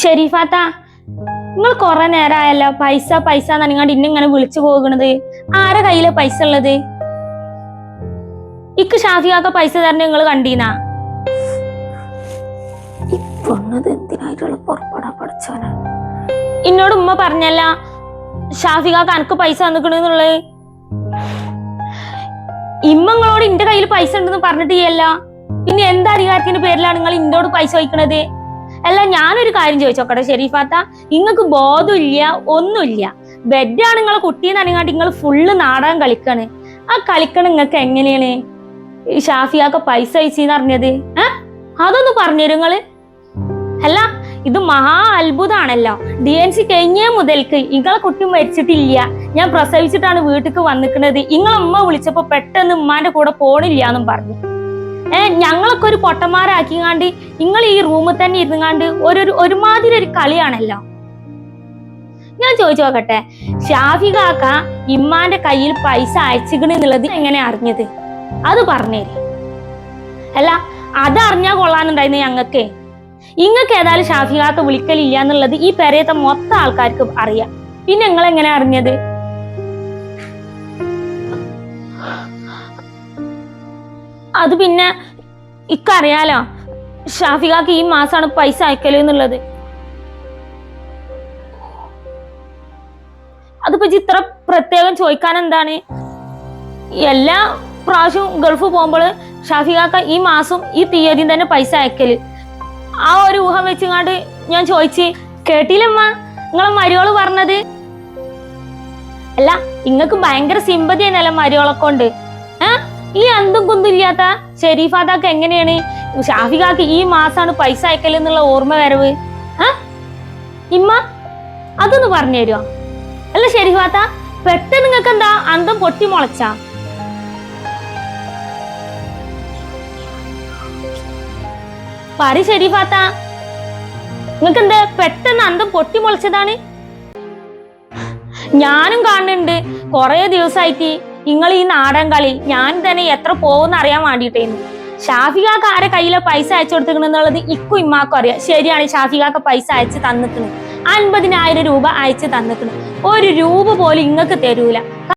ഷെരീഫാത്ത നിങ്ങൾ കുറെ നേരമായല്ലോ പൈസ പൈസ നനങ്ങാണ്ട് ഇന്നെ ഇങ്ങനെ വിളിച്ചു പോകുന്നത്. ആരെ കയ്യിലെ പൈസ ഉള്ളത്? ഇക്ക് ഷാഫിയാക്ക പൈസ തരണ നിങ്ങൾ കണ്ടീനാ എന്തിനായിട്ടുള്ള പുറപ്പെടാ എന്നോട് ഉമ്മ പറഞ്ഞല്ല ഷാഫികാക്ക അനക്ക് പൈസ തന്നിക്കണെന്നുള്ളത് ഇമ്മങ്ങളോട് ഇന്റെ കയ്യിൽ പൈസ ഉണ്ടെന്ന് പറഞ്ഞിട്ട് ചെയ്യല്ല. പിന്നെ എന്താ അധികാരത്തിന്റെ പേരിലാണ് നിങ്ങൾ ഇന്നോട് പൈസ വയ്ക്കണത്? അല്ല ഞാനൊരു കാര്യം ചോദിച്ചോക്കട്ടെ ഷെരീഫാത്ത. നിങ്ങൾക്ക് ബോധമില്ല ഒന്നുമില്ല. ബെഡാണ് നിങ്ങളെ കുട്ടീനെ അറിയാണ്ട് നിങ്ങൾ ഫുള്ള് നാടകം കളിക്കാണ്. ആ കളിക്കണ നിങ്ങൾക്ക് എങ്ങനെയാണ്? ഷാഫിയാക്ക പൈസ അയച്ചെന്ന് അറിഞ്ഞത്? ഏ? അതൊന്ന് പറഞ്ഞുതരും നിങ്ങൾ. അല്ല ഇത് മഹാ അത്ഭുതാണല്ലോ. ഡി എൻ സി കഴിഞ്ഞേ മുതൽക്ക് ഇങ്ങളെ കുട്ടി മരിച്ചിട്ടില്ല. ഞാൻ പ്രസവിച്ചിട്ടാണ് വീട്ടിക്ക് വന്നിക്കുന്നത് ഇങ്ങളെ ഉമ്മ വിളിച്ചപ്പോ പെട്ടെന്ന് ഉമ്മാന്റെ കൂടെ പോണില്ല എന്നും പറഞ്ഞു. ഏ ഞങ്ങളൊക്കെ ഒരു പൊട്ടന്മാരാക്കിങ്ങാണ്ട് നിങ്ങൾ ഈ റൂമിൽ തന്നെ ഇരുന്നുങ്ങാണ്ട് ഒരു ഒരു- ഒരുമാതിരി ഒരു കളിയാണല്ലോ. ഞാൻ ചോദിച്ചു നോക്കട്ടെ ഷാഫി കാക്ക ഇമ്മാന്റെ കയ്യിൽ പൈസ അയച്ചിക്കണെന്നുള്ളത് എങ്ങനെ അറിഞ്ഞത്? അത് പറഞ്ഞേരി. അല്ല അത് അറിഞ്ഞാൽ കൊള്ളാന്നുണ്ടായിരുന്നു ഞങ്ങൾക്ക് ഇങ്ങക്ക് ഏതായാലും ഷാഫികാക്ക വിളിക്കലില്ല എന്നുള്ളത് ഈ പെരയത്തെ മൊത്തം ആൾക്കാർക്ക് അറിയാം. പിന്നെ നിങ്ങൾ എങ്ങനെ അറിഞ്ഞത്? അത് പിന്നെ ഇക്കറിയാലോ. ഷാഫികാക്ക് ഈ മാസമാണ് പൈസ അയക്കൽ എന്നുള്ളത്. അതിപ്പോ ഇത്ര പ്രത്യേകം ചോദിക്കാൻ എന്താണ്? എല്ലാ പ്രാവശ്യവും ഗൾഫ് പോകുമ്പോൾ ഷാഫികാക്ക ഈ മാസം ഈ തീയതി തന്നെ പൈസ അയക്കൽ. ആ ഒരു ഊഹം വെച്ചങ്ങാണ്ട് ഞാൻ ചോദിച്ച് കേട്ടില്ലമ്മ നിങ്ങളെ മരിയോൾ പറഞ്ഞത്? അല്ല നിങ്ങൾക്ക് ഭയങ്കര സിമ്പതി എന്നല്ല മരിയോളെ കൊണ്ട്. ഈ അന്തും കുന്തും ഇല്ലാത്ത ഷെരീഫാദാക്ക് എങ്ങനെയാണ്? ഷാഫിഖാക്ക് ഈ മാസാണ് പൈസ അയക്കൽ എന്നുള്ള ഓർമ്മ വരവ്. ഇമ്മ അതൊന്ന് പറഞ്ഞു തരുമോ അല്ല ഷെരീഫാത്ത പെട്ടെന്ന് നിങ്ങൾക്ക് എന്താ അന്തം പൊട്ടി മുളച്ചാ? പറ ഷെരീഫാത്ത നിങ്ങൾക്ക് എന്താ പെട്ടെന്ന് അന്തം പൊട്ടി മുളച്ചതാണ്? ഞാനും കാണുന്നുണ്ട് കൊറേ ദിവസമായിട്ട് നിങ്ങൾ ഈ നാടൻ കളി ഞാൻ തന്നെ എത്ര പോകുന്ന അറിയാൻ വേണ്ടിയിട്ടേന്ന് ഷാഫികാക്ക് ആരെ കയ്യിലെ പൈസ അയച്ചു കൊടുത്തിട്ടുണ്ടെന്നുള്ളത് ഇക്കും ഇമ്മാക്കും അറിയാം. ശരിയാണ് ഷാഫികാക്ക് പൈസ അയച്ച് തന്നിട്ടുണ്ട് അൻപതിനായിരം രൂപ അയച്ച് തന്നിട്ടുണ്ട് ഒരു രൂപ പോലും ഇങ്ങക്ക് തരൂല.